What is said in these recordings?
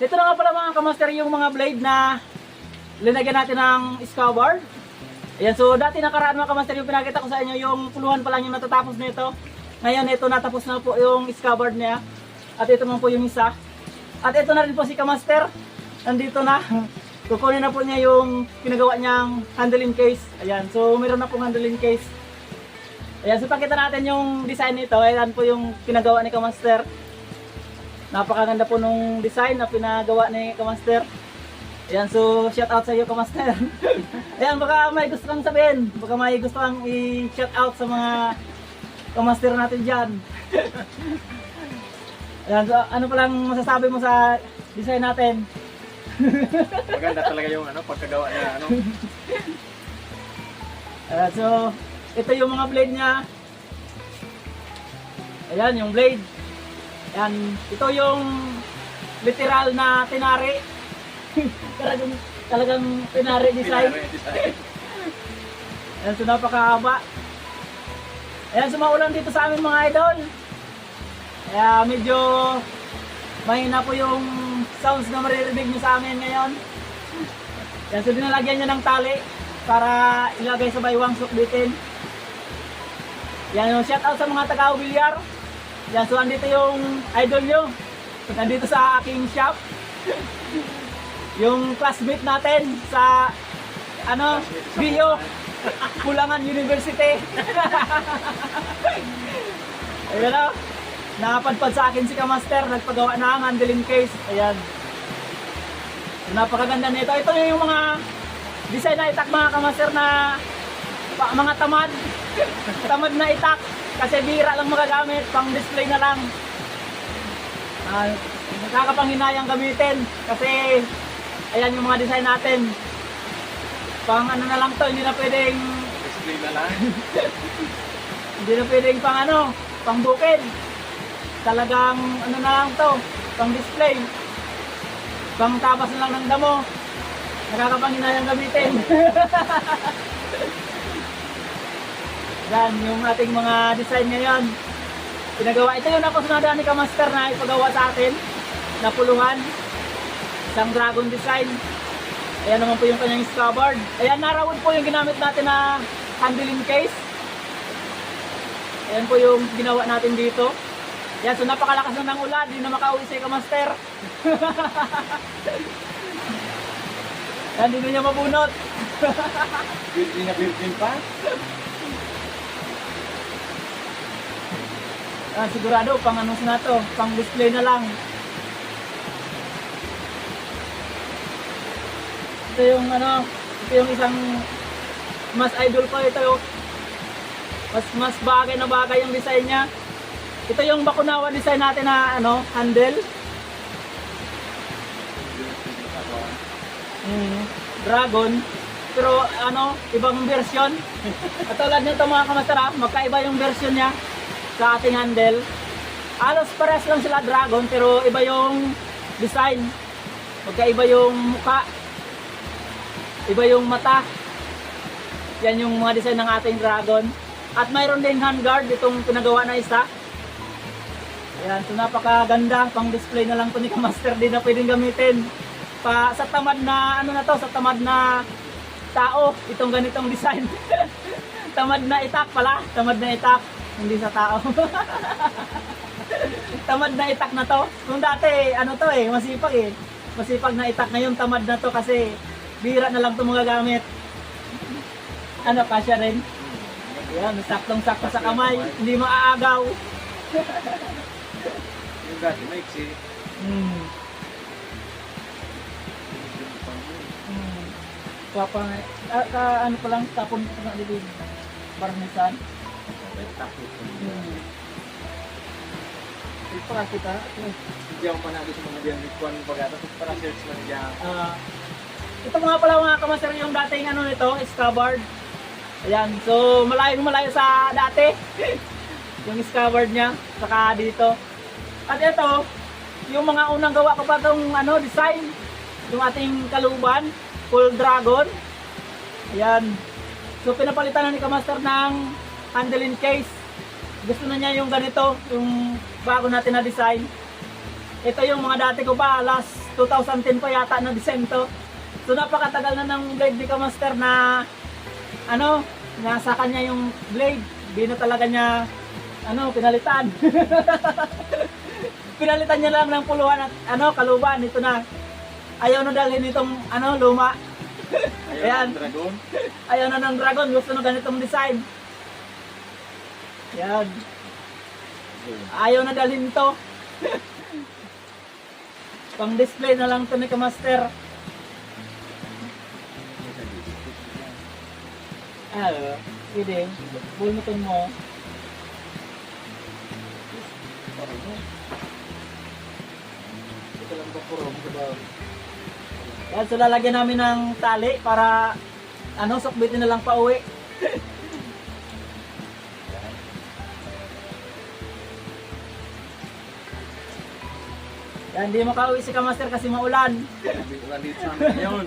Dito na nga pala mga kamaster yung mga blade na linagyan natin ng scabbard. Ayan, so dati nakaraan mga kamaster yung pinakita ko sa inyo, yung puluhan pa lang yung natatapos nito. Ngayon, ito natapos na po yung scabbard niya. At ito naman po yung isa. At ito na rin po si kamaster. Nandito na. Kukunin na po niya yung pinagawa niyang handling case. Ayan, so meron na pong handling case. Ayan, so pakita natin yung design nito. Ayan po yung pinagawa ni Kamaster. Napakaganda po nung design na pinagawa ni Kamaster. Ayan, so shout out sa iyo Kamaster. Ayan, baka may gusto kang sabihin. Baka may gusto kang i-shout out sa mga Kamaster natin dyan. Ayan, so ano palang masasabi mo sa design natin? Maganda talaga yung ano, pagkagawa niya. Ano. Ayan, so ito yung mga blade niya. Ayan, yung blade. Ayan, ito yung literal na tinari. talagang, talagang tinari design. Pinari, design. Ayan, so napakahaba. Ayan, sumaulan dito sa amin mga idol. Kaya medyo mahina po yung sounds na maririnig nyo sa amin ngayon. Ayan, so dinalagyan niya ng tali para ilagay sa baywang sukbitin. Yan yung shout out sa mga taga Bilyar. Yan, so andito yung idol nyo. Nandito sa aking shop. yung classmate natin sa ano, Bio, Kulangan University. Ayan o. Nakapadpad sa akin si Kamaster, nagpagawa na ang handling case. Ayan. Napakaganda nito. Ito yung mga design na itak mga Kamaster na pa, mga tamad. tamad na itak. Kasi bira lang magagamit, pang display na lang. Ah, nakakapanghinayang gamitin. Kasi, ayan yung mga design natin. Pang ano na lang to, hindi na pwedeng Display na lang. hindi na pwedeng pang ano, pang bukid. Talagang ano na lang to, pang display. Pang tapas na lang ng damo. Nakakapanghinayang gamitin. Yan, yung ating mga design ngayon. Pinagawa, ito yung napasunada ni Kamaster na ipagawa sa atin. Na puluhan. Isang dragon design. Ayan naman po yung kanyang scabbard. Ayan, narawod po yung ginamit natin na handling case. Ayan po yung ginawa natin dito. Ayan, so napakalakas na ng ulan. Hindi na makauwi si Kamaster. Ayan, hindi na niya mabunot. Built-in na built-in pa. Ah, sigurado, pang ano na to, pang display na lang. Ito yung ano, ito yung isang mas idol ko ito yung mas mas bagay na bagay yung design niya. Ito yung Bakunawa design natin na ano, handle. Mm, dragon. Pero ano, ibang version. Katulad nito mga kamasara, magkaiba yung version niya sa ating handle. Halos parehas lang sila dragon pero iba yung design. Magkaiba yung muka. Iba yung mata. Yan yung mga design ng ating dragon. At mayroon din handguard itong pinagawa na isa. Ayan, so napakaganda. Pang display na lang to ni Kamaster. Di na pwedeng gamitin. Pa, sa tamad na, ano na to, sa tamad na tao, itong ganitong design. tamad na itak pala. Tamad na itak. Hindi sa tao. tamad na itak na to. Kung dati, ano to eh, masipag eh. Masipag na itak. Ngayon tamad na to kasi bira na lang ito mga gamit. Ano, kasya rin. Yan, saktong-sakto sa kamay. Hindi maaagaw. Yung dati, maiksi. Hmm. Hmm. Papa, ah, ka, ano pa lang, tapon ko na dito. Parmesan. Tapos, Hmm. Ito pa kita. hindi ako manado sa mga diyan. Kuhan baga. Tapos para search na niya. Ah, ito mga pala mga kamaster yung dating ano nito, scabbard. Ayan, so malayo malayo sa dati. yung scabbard niya, saka dito. At ito, yung mga unang gawa ko pa itong ano, design. Yung ating kaluban, full dragon. Ayan. So pinapalitan na ni Kamaster ng handling case. Gusto na niya yung ganito, yung bago natin na design. ito yung mga dati ko pa, last 2010 pa yata na design to. So napakatagal na ng blade ni Kamaster na ano, nasa kanya yung blade. Di na talaga niya ano, pinalitan. pinalitan niya lang ng puluhan at ano, kaluban. Ito na. Ayaw na dalhin itong ano, luma. Ayaw Ayan. ng dragon. Ayaw na ng dragon. Gusto na ganitong design. Yan. Ayaw na dalhin to. Pang display na lang to ni Kamaster. Ah, pwede. Bulmutin mo. Ito lang ba puro? Yan, so lalagyan namin ng tali para ano, sukbitin na lang pa uwi. Yan, hindi makauwi si Kamaster kasi maulan. Lang dito sa amin ngayon.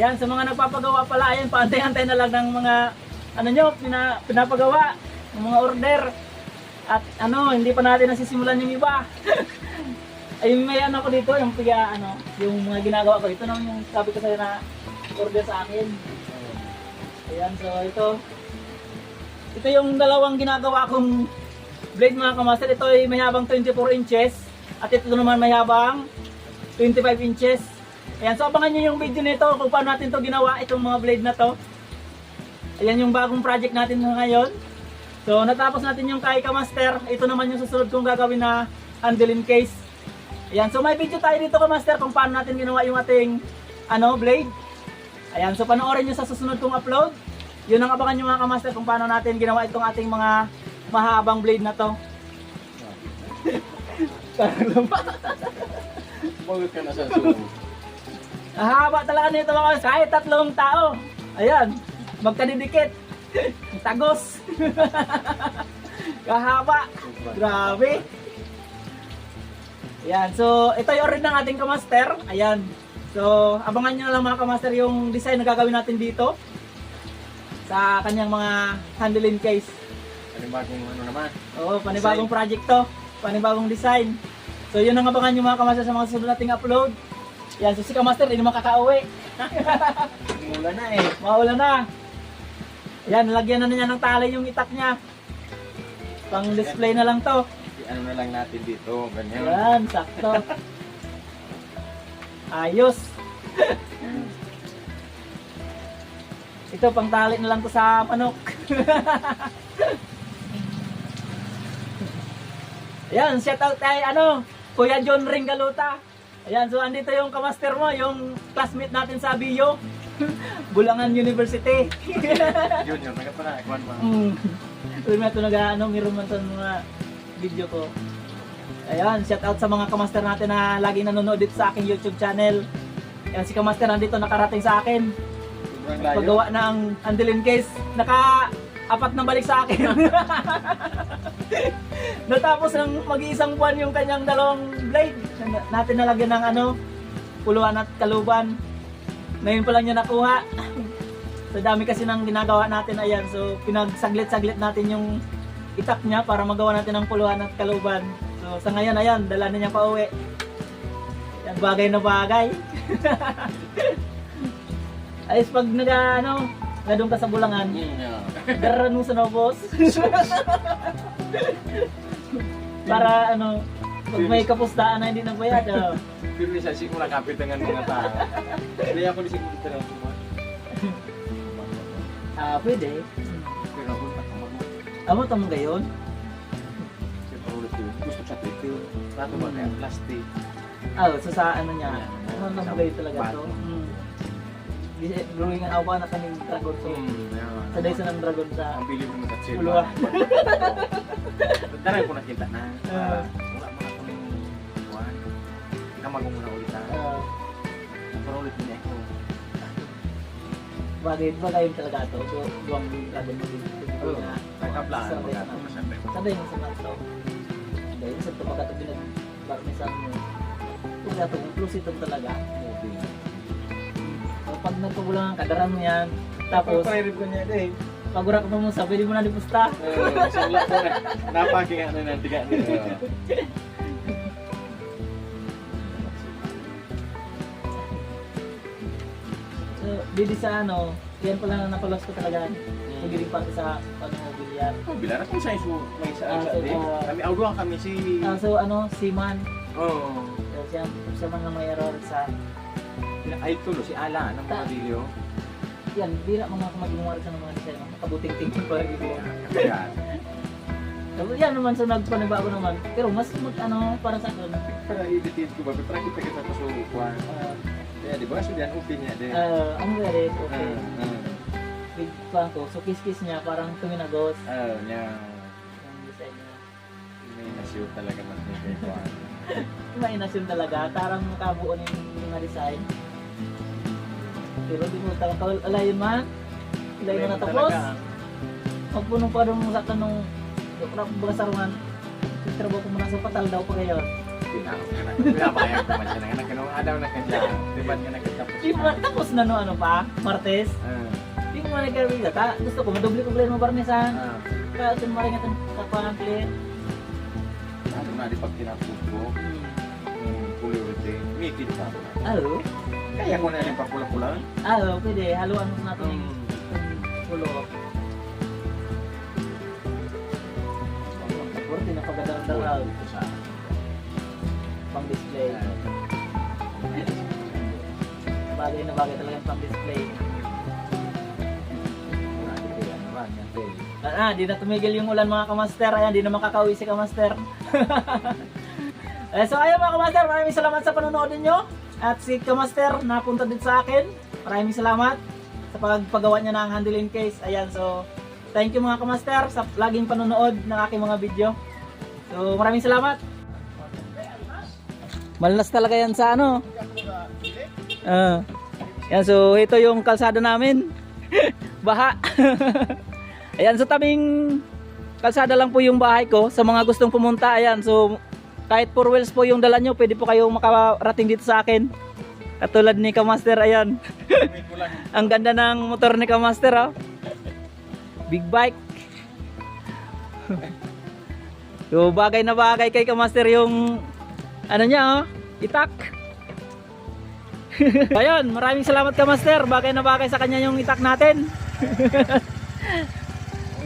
Yan, sa mga nagpapagawa pala, ayan, paantay-antay na lang ng mga, ano nyo, pina, pinapagawa, ng mga order. At ano, hindi pa natin nasisimulan yung iba. Ayun, may ano ko dito, yung piga, ano, yung mga ginagawa ko. Ito naman yung sabi ko sa'yo na order sa akin. Ayan, so ito. Ito yung dalawang ginagawa kong blade mga kamaster. Ito ay mayabang 24 inches. At ito naman mayabang 25 inches. Ayan, so abangan nyo yung video nito kung paano natin to ginawa, itong mga blade na to. Ayan yung bagong project natin ngayon. So natapos natin yung kay Kamaster. Ito naman yung susunod kong gagawin na handling case. Ayan, so may video tayo dito Kamaster kung paano natin ginawa yung ating ano, blade. Ayan, so panoorin nyo sa susunod kong upload. Yun ang abangan nyo mga Kamaster kung paano natin ginawa itong ating mga mahabang blade na to. Sumagot ka na sa sumo. Haba talaga nito mga Kamaster. Kahit tatlong tao. Ayan, magkadidikit. Tagos. Kahaba. Grabe. Ayan, so ito yung rin ng ating kamaster. Ayan. So, abangan nyo na lang mga kamaster yung design na gagawin natin dito sa kanyang mga handling case. Panibagong ano naman. Oo, panibagong project to. Panibagong design. So, yun ang abangan nyo mga kamaster sa mga susunod nating upload. Ayan, so si kamaster, hindi makakauwi. Mula na eh. Maulan na. Ayan, nalagyan na niya ng tali yung itak niya. Pang display na lang to. Ano na lang natin dito. Ganyan. Ayan, sakto. Ayos. Ito, pang tali na lang to sa manok. Ayan, shout out kay ano, Kuya John Ringaluta. Ayan, so andito yung kamaster mo, yung classmate natin sa BIO. Bulangan University. Junior, nagat pa na. Ikuan pa. Mm. Uy, may ito nag-ano, meron man ito mga video ko. Ayan, shout out sa mga kamaster natin na lagi nanonood dito sa aking YouTube channel. Ayan, si kamaster nandito nakarating sa akin. Paggawa ng Andelin case. Naka apat na balik sa akin. Natapos ng mag-iisang buwan yung kanyang dalawang blade. Na- Natin nalagyan ng ano, puluhan at kaluban. Ngayon pa lang niya nakuha. Sa dami kasi ng ginagawa natin ayan. So pinagsaglit-saglit natin yung itak niya para magawa natin ng puluhan at kaluban. So sa ngayon ayan, dala na niya pa uwi. Yan, bagay na bagay. Ayos pag naga ano, ngadong ka sa bulangan. Mm. Daran mo sa nobos. Para ano, pag may kapustaan na hindi nagbayad. Oh. Pero sa siguro kapit dengan mga tao. Hindi ako di siguro pero Ah, pwede. Takamag mo. Gayon. Gusto sa tito. Rato ba kaya plastic. Ah, so sa ano niya. Ano tamo gayon talaga to. Hmm. Di- Drawing ang awa na kaming dragon so. Hmm, sa ng dragon sa Ang bili mo sa sale. Puluha. Tara ko nakita na. Ah. Wala mo na kuning kuwan. Kamag mo na ulit ha. uh, Pero ulit niya ako. bagay bagay talaga to. So, duwang dragon mo din. Oo. Nagkaplaan mo na sa ito. Siyempre. Saday mo sa nato. Dahil sa ito pagkatabi ng barnisan mo. Kung plus ito talaga. Moving. pag nagpagulangan ka, daran mo yan. Tapos, Pag-private ko niya eh. pag ura ka pa mo, sabi mo na di pusta. Uh, sulat ko na. Napaki nga na ng tiga niya. So, didi sa ano, yan pala na napalos ko talaga. Magiling pa sa pag-mobilyar. Oh, bilang ako sa isu may sa Ah, sa so, din. ah, Kami awdo kami si Ah, so ano, si Man. Oh. So, siya, siya man na may error sa... Ay tulo si Ala ng mga video. Yan, di na mga magluwar sa mga design. Makabuting-tingin pa rin ito. Kaya So, yan naman, so nagpanibago naman. Pero mas mag, ano, para sa akin, para editin ko ba pero kita kita sa sukuan. uh, Ya di ba so diyan upin niya din. uh, ang very okay. Ah, ah. Big fan ko. So, kiss-kiss niya, parang tuminagos. Ah, niya. Yung design niya. May nasyo talaga mas may kay kuan. May inasyon talaga. Tarang makabuo ng mga design. Pero di mo tawag kawal alay man. Ilay mo na tapos. Magpunong pa doon sa kanong baga sarungan. Trabaho ko muna sa patal daw pa ka na. Pinabayag ko man siya na kanong adaw na kanya. Di ba nga nagkatapos? Di ba tapos na no ano pa? Martes. Ah. Di mo na nagkarabida ka. Gusto ko madoble ko mo barnisan. Ah. Kaya ito maring ito kapahan plate. Ano na di pag tinapos ko. Hmm. Pulo din. Mikit pa. Alo? Kaya ko na rin papula-pula. Alo, pwede. Haluan mo na ito ng Hmm. pulo. Tapos, tinapagadaran-daran. Pang display. Bagay na bagay talaga yung pang display. Ah, di na tumigil yung ulan mga kamaster. Ayan, di na makakauwi si kamaster. eh, so ayun mga kamaster, maraming salamat sa panonood ninyo. At si kamaster napunta din sa akin. Maraming salamat sa pagpagawa niya ng handling case. Ayan, so thank you mga kamaster sa laging panonood ng aking mga video. So maraming salamat. Malalas talaga yan sa ano. Ah. yan, so ito yung kalsada namin. Baha. ayan, so tabing kalsada lang po yung bahay ko. Sa mga gustong pumunta, ayan, so kahit four wheels po yung dala nyo, pwede po kayong makarating dito sa akin. Katulad ni Kamaster, ayan. Ang ganda ng motor ni Kamaster, oh. Big bike. so, bagay na bagay kay Kamaster yung ano niya, oh, itak. Ayun, maraming salamat Kamaster. Bagay na bagay sa kanya yung itak natin.